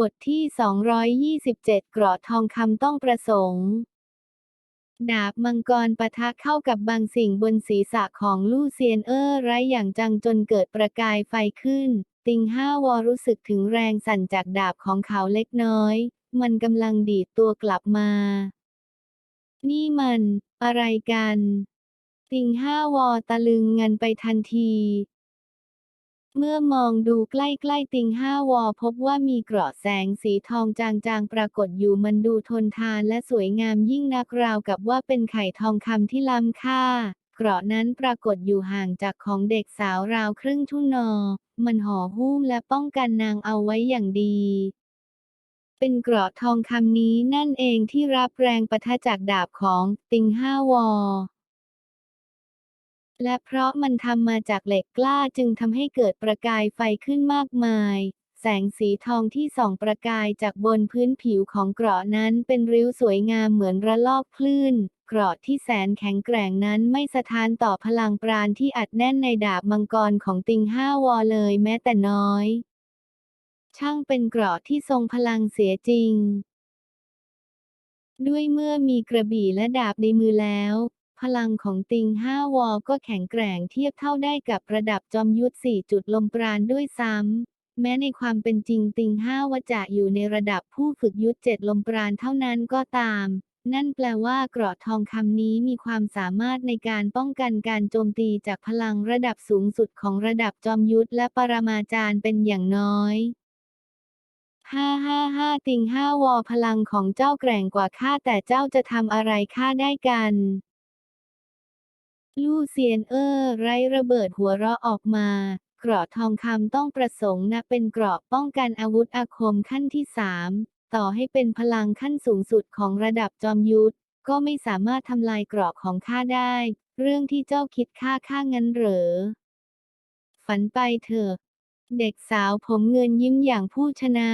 บทที่ 227เกราะทองคำต้องประสงค์ ดาบมังกรปะทะเข้ากับบางสิ่งบนศีรษะของลู่เซียนเออร์ไรอย่างจังจนเกิดประกายไฟขึ้น ติงห้าวอรู้สึกถึงแรงสั่นจากดาบของเขาเล็กน้อย มันกำลังดีดตัวกลับมา นี่มัน อะไรกัน ติงห้าวอตะลึงงันไปทันที เมื่อมองดูใกล้ๆติงห้าวอพบว่ามีเกราะแสงสีทองจางๆ ปรากฏอยู่มันดูทนทานและสวยงามยิ่งนักราวกับว่าเป็นไข่ทองคำที่ล้ำค่า เกราะนั้นปรากฏอยู่ห่างจากของเด็กสาวราวครึ่งทุ่นอ มันห่อหุ้มและป้องกันนางเอาไว้อย่างดีเป็นเกราะทองคำนี้นั่นเองที่รับแรงปะทะจากดาบของติงห้าวอ และเพราะมันทำมาจากเหล็กกล้าจึงทำให้เกิดประกายไฟขึ้นมากมาย แสงสีทองที่ส่องประกายจากบนพื้นผิวของเกราะนั้นเป็นริ้วสวยงามเหมือนระลอกคลื่น เกราะที่แสนแข็งแกร่งนั้นไม่สะท้านต่อพลังปราณที่อัดแน่นในดาบมังกรของติงห้าวอเลยแม้แต่น้อย ช่างเป็นเกราะที่ทรงพลังเสียจริงด้วยเมื่อมีกระบี่และดาบในมือแล้ว พลังของติงห้าวอก็แข็งแกร่งเทียบเท่าได้กับระดับจอมยุทธสี่จุดลมปราณด้วยซ้ำ แม้ในความเป็นจริงติงห้าวจะอยู่ในระดับผู้ฝึกยุทธเจ็ดลมปราณเท่านั้นก็ตาม นั่นแปลว่าเกราะทองคำนี้มีความสามารถในการป้องกันการโจมตีจากพลังระดับสูงสุดของระดับจอมยุทธและปรมาจารย์เป็นอย่างน้อยห้าห้าห้าติงห้าวอพลังของเจ้าแกร่งกว่าข้าแต่เจ้าจะทำอะไรข้าได้กัน ลู่เซียนเออร์ไรระเบิดหัวเราะออกมา เกราะทองคำต้องประสงค์นะเป็นเกราะป้องกันอาวุธอาคมขั้นที่สามต่อให้เป็นพลังขั้นสูงสุดของระดับจอมยุทธก็ไม่สามารถทำลายเกราะของข้าได้ เรื่องที่เจ้าคิดฆ่าข้างั้นเหรอ ฝันไปเถอะ เด็กสาวผมเงินยิ้มอย่างผู้ชนะ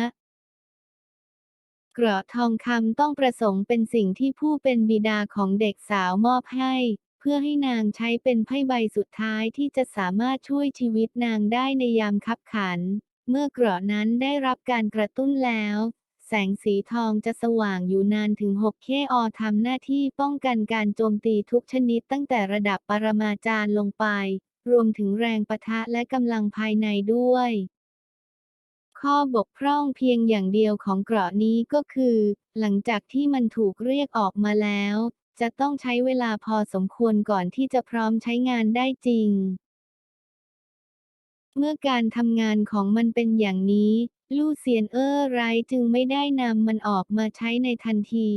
เกราะทองคำต้องประสงค์เป็นสิ่งที่ผู้เป็นบิดาของเด็กสาวมอบให้ เพื่อให้นางใช้เป็นไพ่ใบสุดท้ายที่จะสามารถช่วยชีวิตนางได้ในยามคับขัน เมื่อเกราะนั้นได้รับการกระตุ้นแล้ว แสงสีทองจะสว่างอยู่นานถึง 6 เคอทำหน้าที่ป้องกันการโจมตีทุกชนิดตั้งแต่ระดับปรมาจารย์ลงไป รวมถึงแรงปะทะและกำลังภายในด้วยข้อบกพร่องเพียงอย่างเดียวของเกราะนี้ก็คือ หลังจากที่มันถูกเรียกออกมาแล้ว จะต้องใช้เวลาพอสมควรก่อนที่จะพร้อมใช้งานได้จริง เมื่อการทำงานของมันเป็นอย่างนี้ ลู่เซียนเออร์ไรจึงไม่ได้นำมันออกมาใช้ในทันที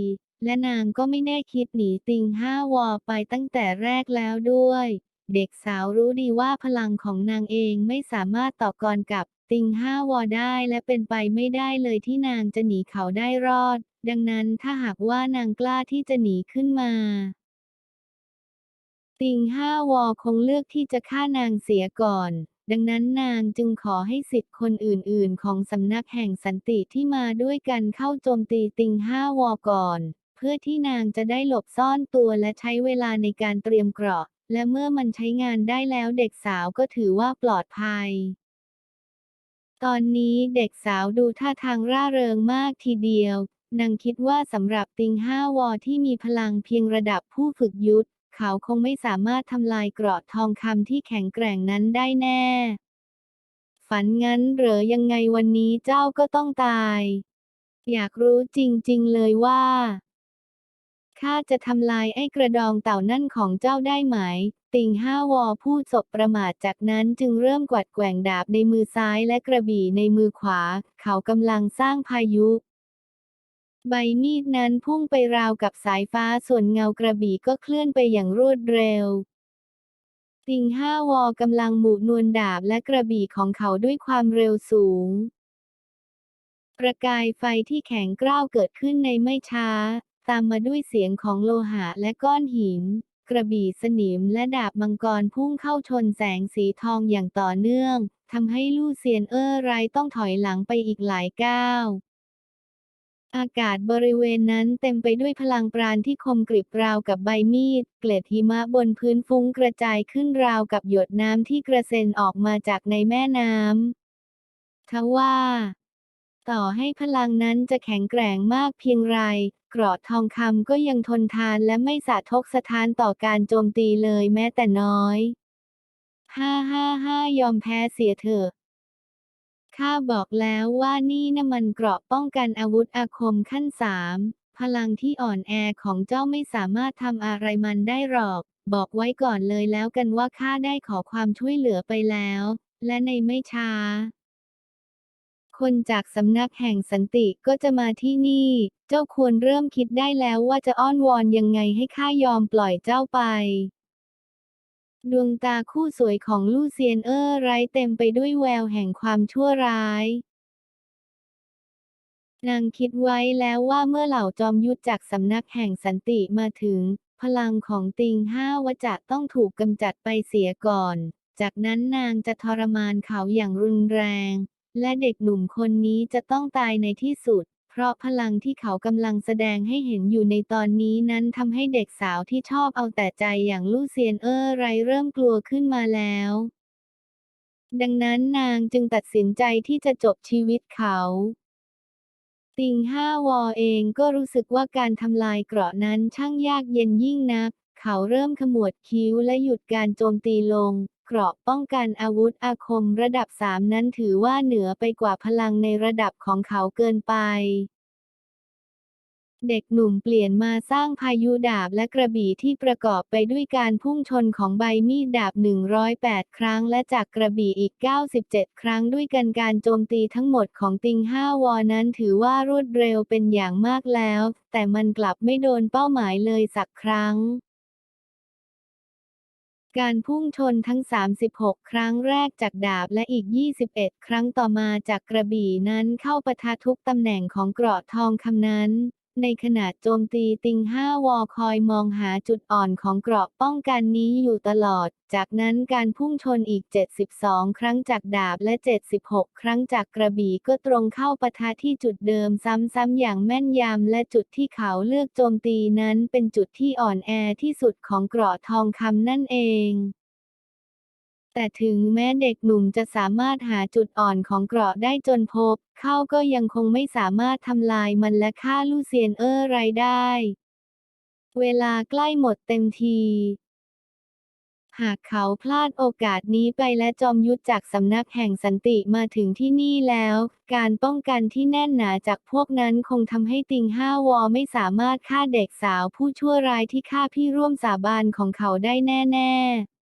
และนางก็ไม่ได้คิดหนีติงห้าวอไปตั้งแต่แรกแล้วด้วย เด็กสาวรู้ดีว่าพลังของนางเองไม่สามารถต่อกรกับติงห้าวอได้และเป็นไปไม่ได้เลยที่นางจะหนีเขาได้รอด ดังนั้นถ้าหากว่านางกล้าที่จะหนีขึ้นมา ติงห้าวอคงเลือกที่จะฆ่านางเสียก่อน ดังนั้นนางจึงขอให้สิทธิ์คนอื่นๆ ของสำนักแห่งสันติที่มาด้วยกันเข้าโจมตีติงห้าวอก่อน เพื่อที่นางจะได้หลบซ่อนตัวและใช้เวลาในการเตรียมเกราะ และเมื่อมันใช้งานได้แล้วเด็กสาวก็ถือว่าปลอดภัย ตอนนี้เด็กสาวดูท่าทางร่าเริงมากทีเดียวนางคิดว่าสำหรับติงห้าวอที่มีพลังเพียงระดับผู้ฝึกยุทธ เขาคงไม่สามารถทำลายเกราะทองคำที่แข็งแกร่งนั้นได้แน่ ฝันงั้นเหรอยังไงวันนี้เจ้าก็ต้องตาย อยากรู้จริงๆเลยว่า ข้าจะทำลายไอ้กระดองเต่านั่นของเจ้าได้ไหม ติงห้าวอพูดสบประมาทจากนั้นจึงเริ่มกวัดแกว่งดาบในมือซ้ายและกระบี่ในมือขวา เขากำลังสร้างพายุ ใบมีดนั้นพุ่งไปราวกับสายฟ้าส่วนเงากระบี่ก็เคลื่อนไปอย่างรวดเร็วติงห้าวอกำลังหมุนวลดาบและกระบี่ของเขาด้วยความเร็วสูง ประกายไฟที่แข็งกร้าวเกิดขึ้นในไม่ช้า ตามมาด้วยเสียงของโลหะและก้อนหิน กระบี่สนิมและดาบมังกรพุ่งเข้าชนแสงสีทองอย่างต่อเนื่องทำให้ลู่เซียนเออร์ไรต้องถอยหลังไปอีกหลายก้าวอากาศบริเวณนั้นเต็มไปด้วยพลังปราณที่คมกริบราวกับใบมีด เกล็ดหิมะบนพื้นฟุ้งกระจายขึ้นราวกับหยดน้ำที่กระเซ็นออกมาจากในแม่น้ำทว่า ต่อให้พลังนั้นจะแข็งแกร่งมากเพียงไรเกราะทองคำก็ยังทนทานและไม่สะทกสะท้านต่อการโจมตีเลยแม้แต่น้อย ห้าห้าห้ายอมแพ้เสียเถอะข้าบอกแล้วว่านี่นะมันเกราะป้องกันอาวุธอาคมขั้นสามพลังที่อ่อนแอของเจ้าไม่สามารถทำอะไรมันได้หรอก บอกไว้ก่อนเลยแล้วกันว่าข้าได้ขอความช่วยเหลือไปแล้ว และในไม่ช้า คนจากสำนักแห่งสันติก็จะมาที่นี่ เจ้าควรเริ่มคิดได้แล้วว่าจะอ้อนวอนยังไงให้ข้ายอมปล่อยเจ้าไป ดวงตาคู่สวยของลู่เซียนเออร์ไร้เต็มไปด้วยแววแห่งความชั่วร้ายนางคิดไว้แล้วว่าเมื่อเหล่าจอมยุทธจากสำนักแห่งสันติมาถึง พลังของติงห้าวจะต้องถูกกำจัดไปเสียก่อน จากนั้นนางจะทรมานเขาอย่างรุนแรง และเด็กหนุ่มคนนี้จะต้องตายในที่สุด เพราะพลังที่เขากำลังแสดงให้เห็นอยู่ในตอนนี้นั้นทำให้เด็กสาวที่ชอบเอาแต่ใจอย่างลู่เซียนเออร์ไรเริ่มกลัวขึ้นมาแล้ว ดังนั้นนางจึงตัดสินใจที่จะจบชีวิตเขาติงห้าวอเองก็รู้สึกว่าการทำลายเกราะนั้นช่างยากเย็นยิ่งนัก เขาเริ่มขมวดคิ้วและหยุดการโจมตีลง เกราะป้องกันอาวุธอาคมระดับสามนั้นถือว่าเหนือไปกว่าพลังในระดับของเขาเกินไป เด็กหนุ่มเปลี่ยนมาสร้างพายุดาบและกระบี่ที่ประกอบไปด้วยการพุ่งชนของใบมีดดาบ 108 ครั้งและจากกระบี่อีก 97 ครั้งด้วยกันการโจมตีทั้งหมดของติงห้าวอนั้นถือว่ารวดเร็วเป็นอย่างมากแล้ว แต่มันกลับไม่โดนเป้าหมายเลยสักครั้ง การพุ่งชนทั้ง 36 ครั้งแรกจากดาบและอีก 21 ครั้งต่อมาจากกระบี่นั้นเข้าปะทะทุกตำแหน่งของเกราะทองคำนั้น ในขณะโจมตีติงห้าวอคอยมองหาจุดอ่อนของเกราะป้องกันนี้อยู่ตลอด จากนั้นการพุ่งชนอีก 72 ครั้งจากดาบและ 76 ครั้งจากกระบี่ก็ตรงเข้าปะทะที่จุดเดิมซ้ำๆอย่างแม่นยำและจุดที่เขาเลือกโจมตีนั้นเป็นจุดที่อ่อนแอที่สุดของเกราะทองคำนั่นเอง แต่ถึงแม้เด็กหนุ่มจะสามารถหาจุดอ่อนของเกราะได้จนพบ เขาก็ยังคงไม่สามารถทำลายมันและฆ่าลูเซียนเออร์ไรได้ เวลาใกล้หมดเต็มทีหากเขาพลาดโอกาสนี้ไปและจอมยุทธจากสำนักแห่งสันติมาถึงที่นี่แล้ว การป้องกันที่แน่นหนาจากพวกนั้นคงทำให้ติงห้าวอไม่สามารถฆ่าเด็กสาวผู้ชั่วร้ายที่ฆ่าพี่ร่วมสาบานของเขาได้แน่ ๆ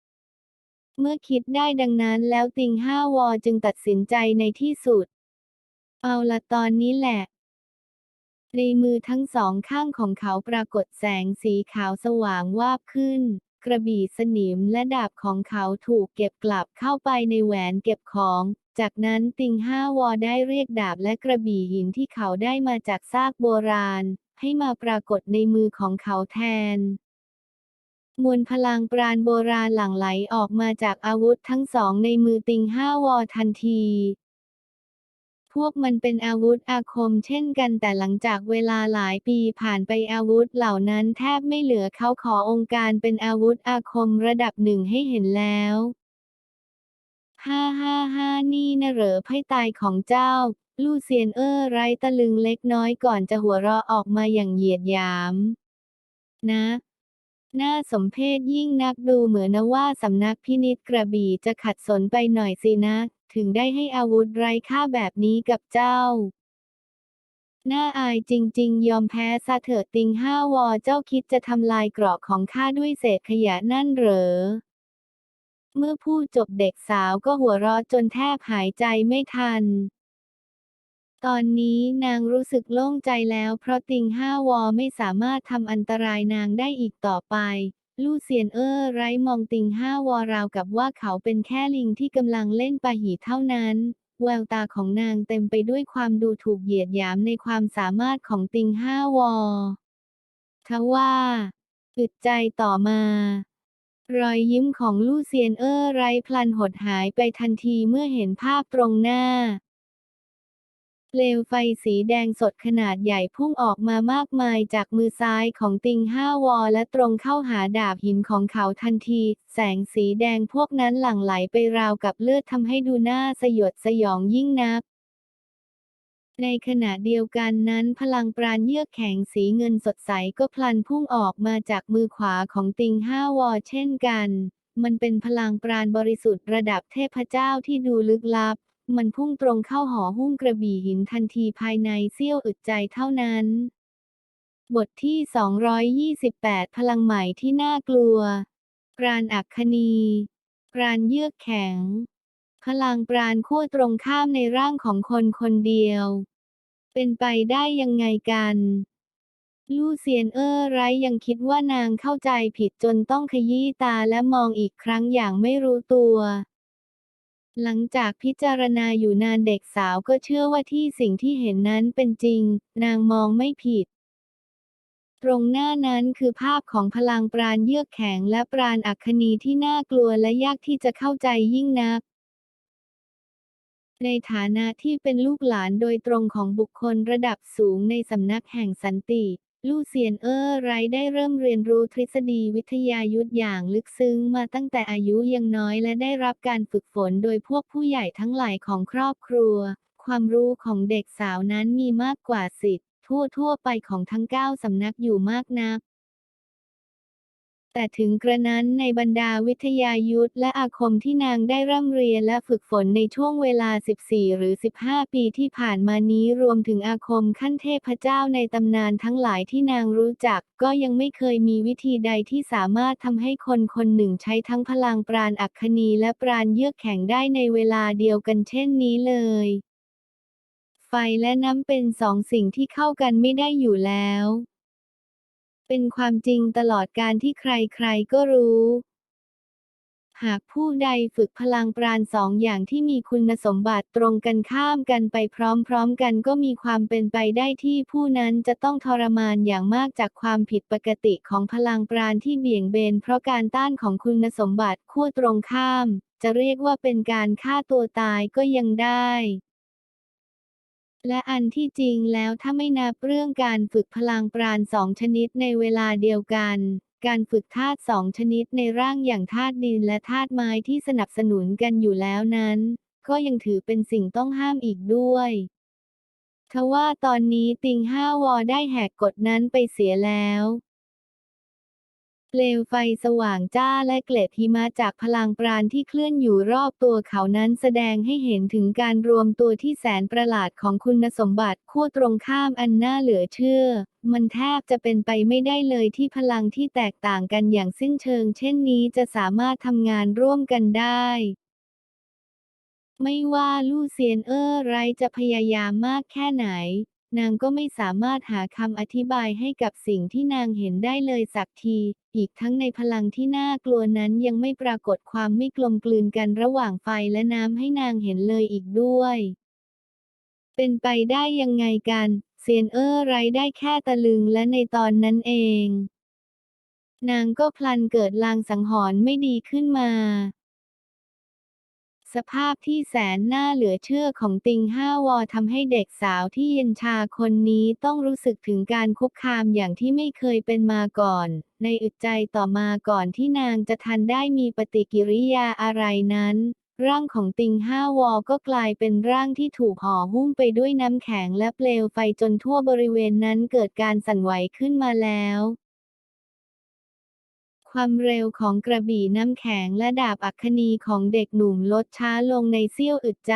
เมื่อคิดได้ดังนั้นแล้วติงห้าวอจึงตัดสินใจในที่สุด เอาละตอนนี้แหละในมือทั้งสองข้างของเขาปรากฏแสงสีขาวสว่างวาบขึ้น กระบี่สนิมและดาบของเขาถูกเก็บกลับเข้าไปในแหวนเก็บของ จากนั้นติงห้าวอได้เรียกดาบและกระบี่หินที่เขาได้มาจากซากโบราณ ให้มาปรากฏในมือของเขาแทน มวลพลังปราณโบราณหลั่งไหลออกมาจากอาวุธทั้งสองในมือติงห้าวอทันที พวกมันเป็นอาวุธอาคมเช่นกันแต่หลังจากเวลาหลายปีผ่านไปอาวุธเหล่านั้นแทบไม่เหลือเขาขอองค์การเป็นอาวุธอาคมระดับหนึ่งให้เห็นแล้วฮ่าฮ่าฮ่านี่นะเหรอไพ่ตายของเจ้า ลู่เซียนเออร์ไร้ตะลึงเล็กน้อยก่อนจะหัวเราะออกมาอย่างเหยียดหยาม นะ น่าสมเพชยิ่งนักดูเหมือนนะว่าสำนักพินิจกระบี่จะขัดสนไปหน่อยสินะ ถึงได้ให้อาวุธไร้ค่าแบบนี้กับเจ้า น่าอายจริง ๆ ยอมแพ้ซะเถิดติงห้าวอเจ้าคิดจะทำลายเกราะของข้าด้วยเศษขยะนั่นเหรอ เมื่อพูดจบเด็กสาวก็หัวเราะจนแทบหายใจไม่ทัน ตอนนี้นางรู้สึกโล่งใจแล้วเพราะติงห้าวอไม่สามารถทำอันตรายนางได้อีกต่อไป ลู่เซียนเออร์ไร้มองติงห้าวอราวกับว่าเขาเป็นแค่ลิงที่กำลังเล่นปาหีเท่านั้น แววตาของนางเต็มไปด้วยความดูถูกเหยียดหยามในความสามารถของติงห้าวอทว่าอึดใจต่อมารอยยิ้มของลู่เซียนเออร์ไร้พลันหดหายไปทันทีเมื่อเห็นภาพตรงหน้า เปลวไฟสีแดงสดขนาดใหญ่พุ่งออกมามากมายจากมือซ้ายของติงห้าวอและตรงเข้าหาดาบหินของเขาทันที แสงสีแดงพวกนั้นหลั่งไหลไปราวกับเลือดทำให้ดูน่าสยดสยองยิ่งนัก ในขณะเดียวกันนั้นพลังปราณเยือกแข็งสีเงินสดใสก็พลันพุ่งออกมาจากมือขวาของติงห้าวอเช่นกัน มันเป็นพลังปราณบริสุทธิ์ระดับเทพเจ้าที่ดูลึกลับ มันพุ่งตรงเข้าหอหุ้มกระบี่หินทันทีภายในเสี้ยวอึดใจเท่านั้น บทที่ 228 พลังใหม่ที่น่ากลัว ปราณอัคคณี ปราณเยือกแข็ง พลังปราณขั้วตรงข้ามในร่างของคนคนเดียว เป็นไปได้ยังไงกันลู่เซียนเอ้อไรยังคิดว่านางเข้าใจผิดจนต้องขยี้ตาและมองอีกครั้งอย่างไม่รู้ตัว หลังจากพิจารณาอยู่นานเด็กสาวก็เชื่อว่าที่สิ่งที่เห็นนั้นเป็นจริง นางมองไม่ผิด ตรงหน้านั้นคือภาพของพลังปราณเยือกแข็งและปราณอัคคีที่น่ากลัวและยากที่จะเข้าใจยิ่งนัก ในฐานะที่เป็นลูกหลานโดยตรงของบุคคลระดับสูงในสำนักแห่งสันติ ลู่เซียนเออร์ไรได้เริ่มเรียนรู้ทฤษฎีวิทยายุทธอย่างลึกซึ้งมาตั้งแต่อายุยังน้อยและได้รับการฝึกฝนโดยพวกผู้ใหญ่ทั้งหลายของครอบครัว ความรู้ของเด็กสาวนั้นมีมากกว่าสิทธิ์ทั่วทั่วๆไปของทั้งเก้าสำนักอยู่มากนัก แต่ถึงกระนั้นในบรรดาวิทยายุทธและอาคมที่นางได้ร่ำเรียนและฝึกฝนในช่วงเวลา 14 หรือ 15 ปีที่ผ่านมานี้รวมถึงอาคมขั้นเทพเจ้าในตำนานทั้งหลายที่นางรู้จัก ก็ยังไม่เคยมีวิธีใดที่สามารถทำให้คนคนหนึ่งใช้ทั้งพลังปราณอัคคณีและปราณเยือกแข็งได้ในเวลาเดียวกันเช่นนี้เลย ไฟและน้ำเป็นสองสิ่งที่เข้ากันไม่ได้อยู่แล้ว เป็นความจริงตลอดการที่ใครๆก็รู้ หากผู้ใดฝึกพลังปราณสองอย่างที่มีคุณสมบัติตรงกันข้ามกันไปพร้อมๆกันก็มีความเป็นไปได้ที่ผู้นั้นจะต้องทรมานอย่างมากจากความผิดปกติของพลังปราณที่เบี่ยงเบนเพราะการต้านของคุณสมบัติขั้วตรงข้าม จะเรียกว่าเป็นการฆ่าตัวตายก็ยังได้ และอันที่จริงแล้วถ้าไม่นับเรื่องการฝึกพลังปราณสองชนิดในเวลาเดียวกัน การฝึกธาตุสองชนิดในร่างอย่างธาตุดินและธาตุไม้ที่สนับสนุนกันอยู่แล้วนั้น ก็ยังถือเป็นสิ่งต้องห้ามอีกด้วยทว่าตอนนี้ติงห้าวอได้แหกกฎนั้นไปเสียแล้ว เปลวไฟสว่างจ้าและเกล็ดหิมะจากพลังปราณที่เคลื่อนอยู่รอบตัวเขานั้นแสดงให้เห็นถึงการรวมตัวที่แสนประหลาดของคุณสมบัติขั้วตรงข้ามอันน่าเหลือเชื่อ มันแทบจะเป็นไปไม่ได้เลยที่พลังที่แตกต่างกันอย่างสิ้นเชิง เช่นนี้จะสามารถทำงานร่วมกันได้ไม่ว่าลู่เซียนเอ้อไรจะพยายามมากแค่ไหน นางก็ไม่สามารถหาคำอธิบายให้กับสิ่งที่นางเห็นได้เลยสักที อีกทั้งในพลังที่น่ากลัวนั้นยังไม่ปรากฏความไม่กลมกลืนกันระหว่างไฟและน้ำให้นางเห็นเลยอีกด้วย เป็นไปได้ยังไงกัน เซียนเอ้อไรได้แค่ตะลึงและในตอนนั้นเอง นางก็พลันเกิดลางสังหรณ์ไม่ดีขึ้นมา สภาพที่แสนน่าเหลือเชื่อของติงห้าวอทำให้เด็กสาวที่เย็นชาคนนี้ต้องรู้สึกถึงการคุกคามอย่างที่ไม่เคยเป็นมาก่อน ในอึดใจต่อมาก่อนที่นางจะทันได้มีปฏิกิริยาอะไรนั้น ร่างของติงห้าวอก็กลายเป็นร่างที่ถูกห่อหุ้มไปด้วยน้ำแข็งและเปลวไฟจนทั่วบริเวณนั้นเกิดการสั่นไหวขึ้นมาแล้ว ความเร็วของกระบี่น้ำแข็งและดาบอัคคณีของเด็กหนุ่มลดช้าลงในเสี้ยวอึดใจ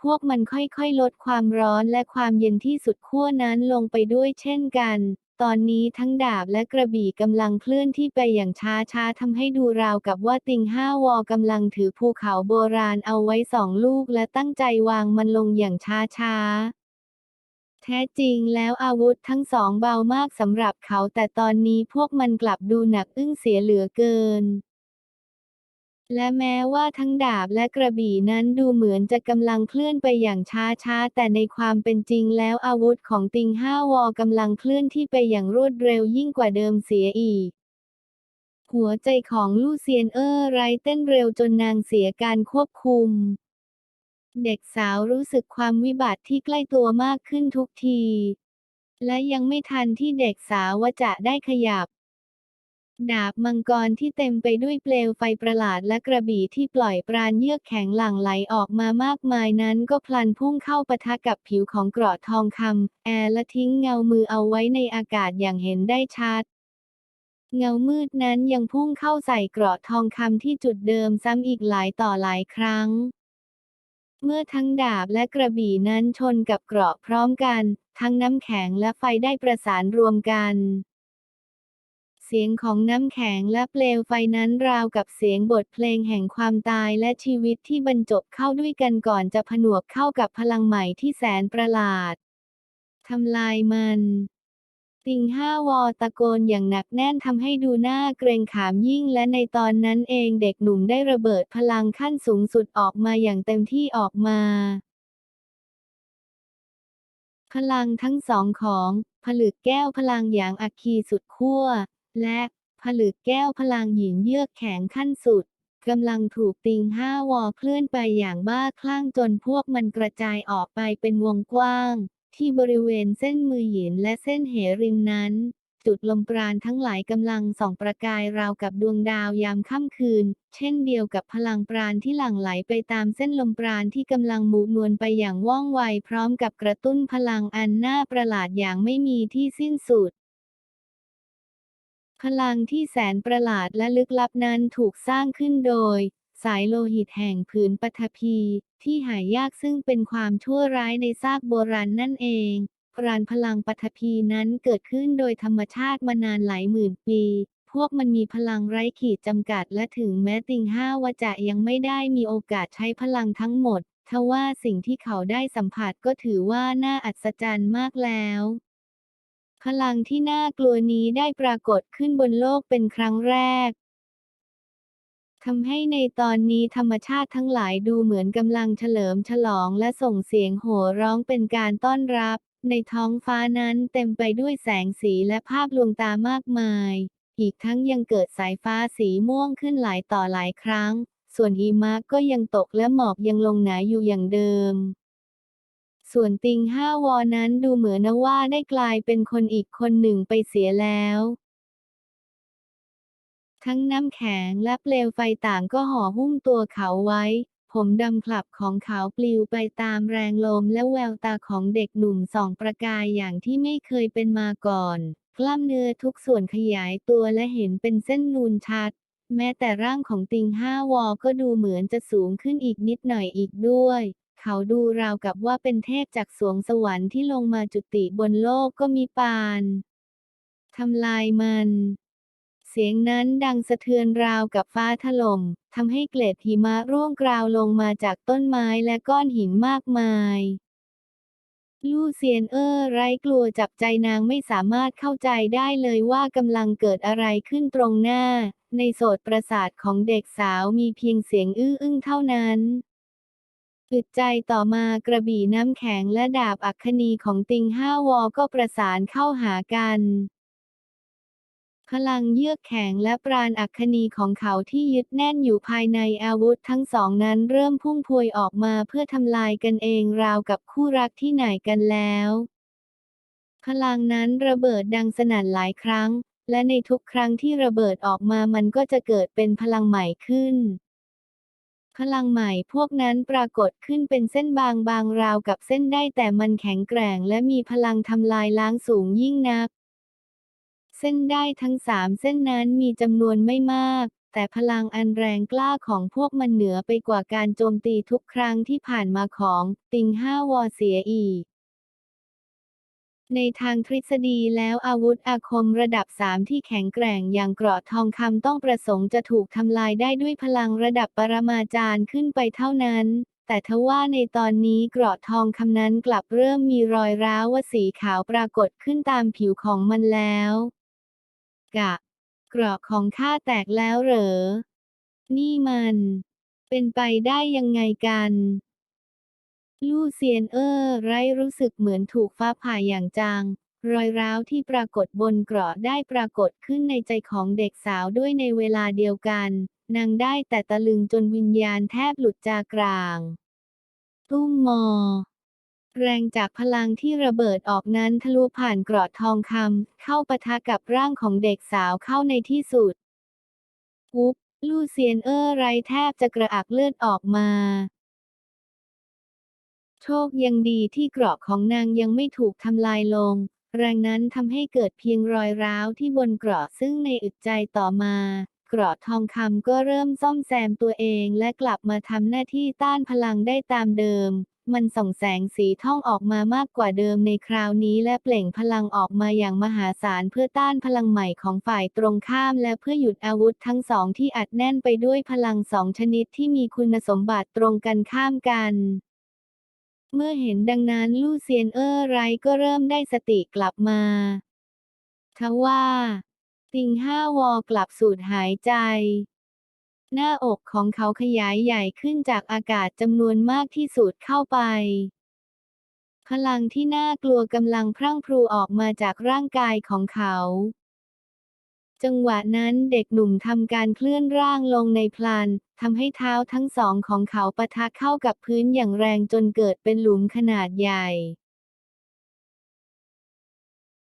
พวกมันค่อยๆ ลดความร้อนและความเย็นที่สุดขั้วนั้นลงไปด้วยเช่นกัน ตอนนี้ทั้งดาบและกระบี่กำลังเคลื่อนที่ไปอย่างช้าๆทำให้ดูราวกับว่าติงห้าวอกำลังถือภูเขาโบราณเอาไว้สองลูกและตั้งใจวางมันลงอย่างช้าๆ แท้จริงแล้วอาวุธทั้งสองเบามากสำหรับเขาแต่ตอนนี้พวกมันกลับดูหนักอึ้งเสียเหลือเกิน และแม้ว่าทั้งดาบและกระบี่นั้นดูเหมือนจะกำลังเคลื่อนไปอย่างช้าๆ แต่ในความเป็นจริงแล้วอาวุธของติงห้าวอกำลังเคลื่อนที่ไปอย่างรวดเร็วยิ่งกว่าเดิมเสียอีกหัวใจของลู่เซียนเอ้อไรเต้นเร็วจนนางเสียการควบคุม เด็กสาวรู้สึกความวิบัติที่ใกล้ตัวมากขึ้นทุกที และยังไม่ทันที่เด็กสาววจะได้ขยับ ดาบมังกรที่เต็มไปด้วยเปลวไฟประหลาดและกระบี่ที่ปล่อยปราณเยือกแข็งหลั่งไหลออกมามากมายนั้นก็พลันพุ่งเข้าปะทะกับผิวของเกราะทองคำแอร์และทิ้งเงามือเอาไว้ในอากาศอย่างเห็นได้ชัดเงามืดนั้นยังพุ่งเข้าใส่เกราะทองคำที่จุดเดิมซ้ำอีกหลายต่อหลายครั้ง เมื่อทั้งดาบและกระบี่นั้นชนกับเกราะพร้อมกัน ทั้งน้ำแข็งและไฟได้ประสานรวมกัน เสียงของน้ำแข็งและเปลวไฟนั้นราวกับเสียงบทเพลงแห่งความตายและชีวิตที่บรรจบเข้าด้วยกันก่อนจะผนวกเข้ากับพลังใหม่ที่แสนประหลาดทำลายมัน ติงห้าวอตะโกนอย่างหนักแน่นทำให้ดูหน่าเกรงขามยิ่ง และในตอนนั้นเองเด็กหนุ่มได้ระเบิดพลังขั้นสูงสุดออกมาอย่างเต็มที่ออกมา พลังทั้งสองของ ผลึกแก้วพลังอย่างอัคคีสุดขั้ว และผลึกแก้วพลังหยินเยือกแข็งขั้นสุดกำลังถูกติงห้าวอเคลื่อนไปอย่างบ้าคลั่งจนพวกมันกระจายออกไปเป็นวงกว้าง ที่บริเวณเส้นมือหยินและเส้นเหรินนั้น จุดลมปราณทั้งหลายกำลังส่องประกายราวกับดวงดาวยามค่ำคืน เช่นเดียวกับพลังปราณที่หลั่งไหลไปตามเส้นลมปราณที่กำลังหมุนวนไปอย่างว่องไวพร้อมกับกระตุ้นพลังอันน่าประหลาดอย่างไม่มีที่สิ้นสุดพลังที่แสนประหลาดและลึกลับนั้นถูกสร้างขึ้นโดย สายโลหิตแห่งผืนปฐพี ที่หายยากซึ่งเป็นความชั่วร้ายในซากโบราณนั่นเองปราณพลังปฐพีนั้นเกิดขึ้นโดยธรรมชาติมานานหลายหมื่นปี พวกมันมีพลังไร้ขีดจำกัดและถึงแม้ติงห้าวจะยังไม่ได้มีโอกาสใช้พลังทั้งหมดทว่าสิ่งที่เขาได้สัมผัสก็ถือว่าน่าอัศจรรย์มากแล้วพลังที่น่ากลัวนี้ได้ปรากฏขึ้นบนโลกเป็นครั้งแรก ทำให้ในตอนนี้ธรรมชาติทั้งหลายดูเหมือนกำลังเฉลิมฉลองและส่งเสียงโห่ร้องเป็นการต้อนรับ ในท้องฟ้านั้นเต็มไปด้วยแสงสีและภาพลวงตามากมาย อีกทั้งยังเกิดสายฟ้าสีม่วงขึ้นหลายต่อหลายครั้ง ส่วนหิมะก็ยังตกและหมอกยังลงหนาอยู่อย่างเดิม ส่วนติงห้าวอนั้นดูเหมือนว่าได้กลายเป็นคนอีกคนหนึ่งไปเสียแล้ว ทั้งน้ำแข็งและเปลวไฟต่างก็ห่อหุ้มตัวเขาไว้ ผมดำคลับของเขาปลิวไปตามแรงลมและแววตาของเด็กหนุ่มส่องประกายอย่างที่ไม่เคยเป็นมาก่อน กล้ามเนื้อทุกส่วนขยายตัวและเห็นเป็นเส้นนูนชัด แม้แต่ร่างของติงห้าวอก็ดูเหมือนจะสูงขึ้นอีกนิดหน่อยอีกด้วยเขาดูราวกับว่าเป็นเทพจากสวงสวรรค์ที่ลงมาจุติบนโลกก็มีปาน ทำลายมัน เสียงนั้นดังสะเทือนราวกับฟ้าถล่มทำให้เกล็ดหิมะร่วงกราวลงมาจากต้นไม้และก้อนหินมากมาย ลู่เซียนเออไร้กลัวจับใจนางไม่สามารถเข้าใจได้เลยว่ากำลังเกิดอะไรขึ้นตรงหน้า ในโสตประสาทของเด็กสาวมีเพียงเสียงอื้ออึ้งเท่านั้นอึดใจต่อมากระบี่น้ำแข็งและดาบอัคคณีของติงห้าวอก็ประสานเข้าหากัน พลังเยือกแข็งและปราณอัคคณีของเขาที่ยึดแน่นอยู่ภายในอาวุธทั้งสองนั้นเริ่มพุ่งพวยออกมาเพื่อทำลายกันเองราวกับคู่รักที่ไหนกันแล้ว พลังนั้นระเบิดดังสนั่นหลายครั้ง และในทุกครั้งที่ระเบิดออกมามันก็จะเกิดเป็นพลังใหม่ขึ้น พลังใหม่พวกนั้นปรากฏขึ้นเป็นเส้นบางบางราวกับเส้นได้แต่มันแข็งแกร่ง และมีพลังทำลายล้างสูงยิ่งนัก เส้นได้ทั้งสามเส้นนั้นมีจำนวนไม่มาก แต่พลังอันแรงกล้าของพวกมันเหนือไปกว่าการโจมตีทุกครั้งที่ผ่านมาของติงห้าวอเสียอีกในทางทฤษฎีแล้วอาวุธอาคมระดับ 3 ที่แข็งแกร่งอย่างเกราะทองคำต้องประสงค์จะถูกทำลายได้ด้วยพลังระดับปรมาจารย์ขึ้นไปเท่านั้น แต่ทว่าในตอนนี้เกราะทองคำนั้นกลับเริ่มมีรอยร้าวสีขาวปรากฏขึ้นตามผิวของมันแล้ว กะ กราะของข้าแตกแล้วเหรอ นี่มัน เป็นไปได้ยังไงกัน ลู่เซียนเออไร้รู้สึกเหมือนถูกฟ้าผ่าอย่างจัง รอยร้าวที่ปรากฏบนเกราะได้ปรากฏขึ้นในใจของเด็กสาวด้วยในเวลาเดียวกัน นางได้แต่ตะลึงจนวิญญาณแทบหลุดจากกลาง ตุ้มมอ แรงจากพลังที่ระเบิดออกนั้นทะลุผ่านเกราะทองคำเข้าปะทะกับร่างของเด็กสาวเข้าในที่สุดปุ๊บลูเซียนเออร์ไรแทบจะกระอักเลือดออกมา โชคยังดีที่เกราะของนางยังไม่ถูกทำลายลง แรงนั้นทำให้เกิดเพียงรอยร้าวที่บนเกราะซึ่งในอึดใจต่อมาเกราะทองคำก็เริ่มซ่อมแซมตัวเองและกลับมาทำหน้าที่ต้านพลังได้ตามเดิม มันส่องแสงสีท่องออกมามากกว่าเดิมในคราวนี้และเปล่งพลังออกมาอย่างมหาศาลเพื่อต้านพลังใหม่ของฝ่ายตรงข้ามและเพื่อหยุดอาวุธทั้งสองที่อัดแน่นไปด้วยพลังสองชนิดที่มีคุณสมบัติตรงกันข้ามกันเมื่อเห็นดังนั้นลู่เซียนเออร์ไรก็เริ่มได้สติกลับมา ทว่า ติงห้าวอกลับสูดหายใจ หน้าอกของเขาขยายใหญ่ขึ้นจากอากาศจำนวนมากที่สูดเข้าไป พลังที่น่ากลัวกำลังพรั่งพรูออกมาจากร่างกายของเขา จังหวะนั้นเด็กหนุ่มทำการเคลื่อนร่างลงในพลันทำให้เท้าทั้งสองของเขาปะทะเข้ากับพื้นอย่างแรงจนเกิดเป็นหลุมขนาดใหญ่